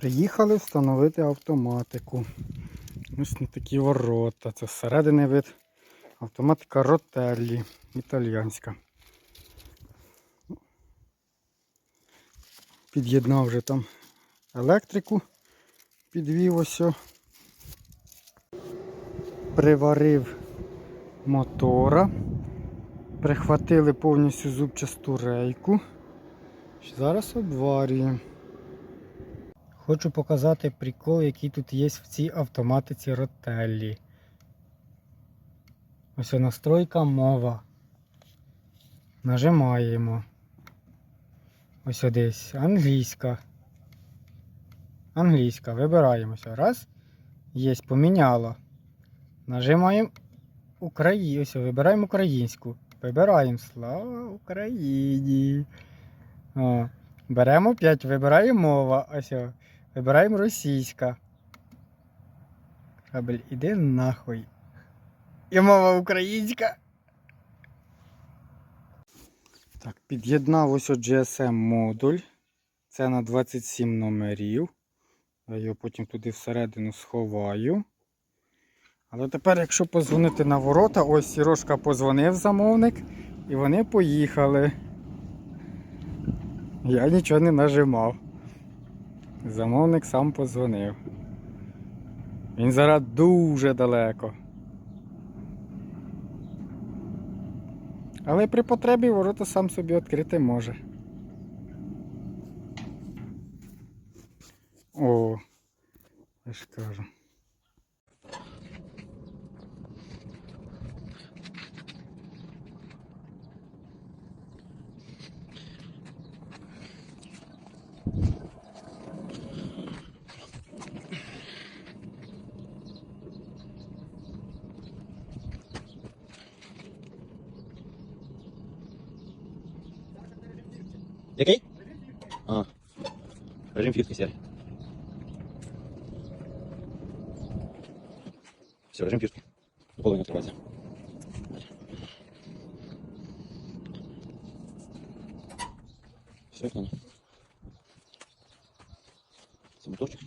Приїхали встановити автоматику. Ось на такі ворота. Це зсередини вид автоматика Ротеллі італіянська. Під'єднав вже там електрику, підвів ось. Приварив мотора. Прихватили повністю зубчасту рейку. Зараз обварюємо. Хочу показати прикол, який тут є в цій автоматиці Ротеллі. Ось настройка мова. Нажимаємо. Ось десь англійська. Англійська. Вибираємося. Раз. Є, поміняло. Нажимаємо Україну. Ось, вибираємо українську. Вибираємо Слава Україні. О. Беремо 5, вибираємо мова. Ось. Вибираємо російська. Кабель, іди нахуй. І мова українська. Так, під'єднав ось GSM модуль. Це на 27 номерів. Я його потім туди всередину сховаю. Але тепер, якщо позвонити на ворота, ось Сірошка позвонив замовник, і вони поїхали. Я нічого не нажимав. Замовник сам позвонив. Він зараз дуже далеко. Але при потребі ворота сам собі відкрити може. О, я ж кажу. Який? А. Режим фітки сірий. Все, режим фішки. До половини відкривається. Все, як надо. Це моторчик.